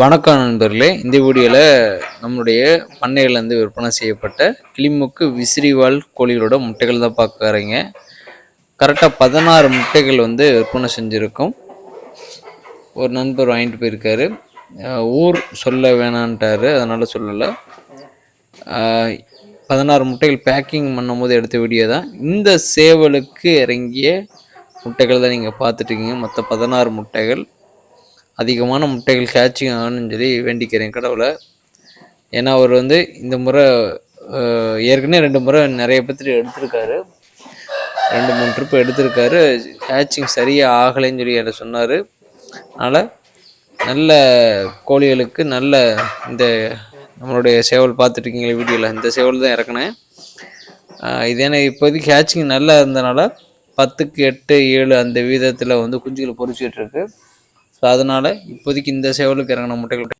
வணக்கம் நண்பர்களே. இந்த வீடியோவில் நம்மளுடைய பண்ணையிலேருந்து விற்பனை செய்யப்பட்ட கிளிமுக்கு விசிறிவால் கோழிகளோட முட்டைகள் தான் பார்க்குறீங்க கரெக்டாக பதினாறு முட்டைகள் வந்து விற்பனை செஞ்சுருக்கோம். ஒரு நண்பர் வாங்கிட்டு போயிருக்காரு. ஊர் சொல்ல வேணான்ட்டாரு அதனால் சொல்லலை. பதினாறு முட்டைகள் பேக்கிங் பண்ணும்போது எடுத்த வீடியோ தான். இந்த சேவலுக்கு இறங்கிய முட்டைகள் தான் நீங்கள் பார்த்துட்டீங்க மற்ற பதினாறு முட்டைகள். அதிகமான முட்டைகள் கேட்சிங் ஆகணும்னு சொல்லி வேண்டிக்கிறேன் கடவுளை. ஏன்னா அவர் வந்து இந்த முறை ஏற்கனவே ரெண்டு முறை நிறைய பத்திரி எடுத்திருக்காரு. ரெண்டு மூணு ட்ரிப் எடுத்திருக்காரு. கேட்சிங் சரியாக ஆகலைன்னு சொல்லி என்கிட்ட சொன்னார். அதனால் நல்ல கோழிகளுக்கு நல்ல இந்த நம்மளுடைய சேவல் பார்த்துட்ருக்கீங்களே வீடியோவில் இந்த சேவல் தான் இறக்குனேன். இது ஏன்னா இப்போதைக்கு ஹேச்சிங் நல்லா இருந்தனால பத்துக்கு எட்டு ஏழு அந்த வீதத்தில் வந்து குஞ்சுகளை பொறிச்சிட்ருக்கு ஸோ அதனால் இப்போதைக்கு இந்த சேவலுக்கு இறங்கின முட்டைகள்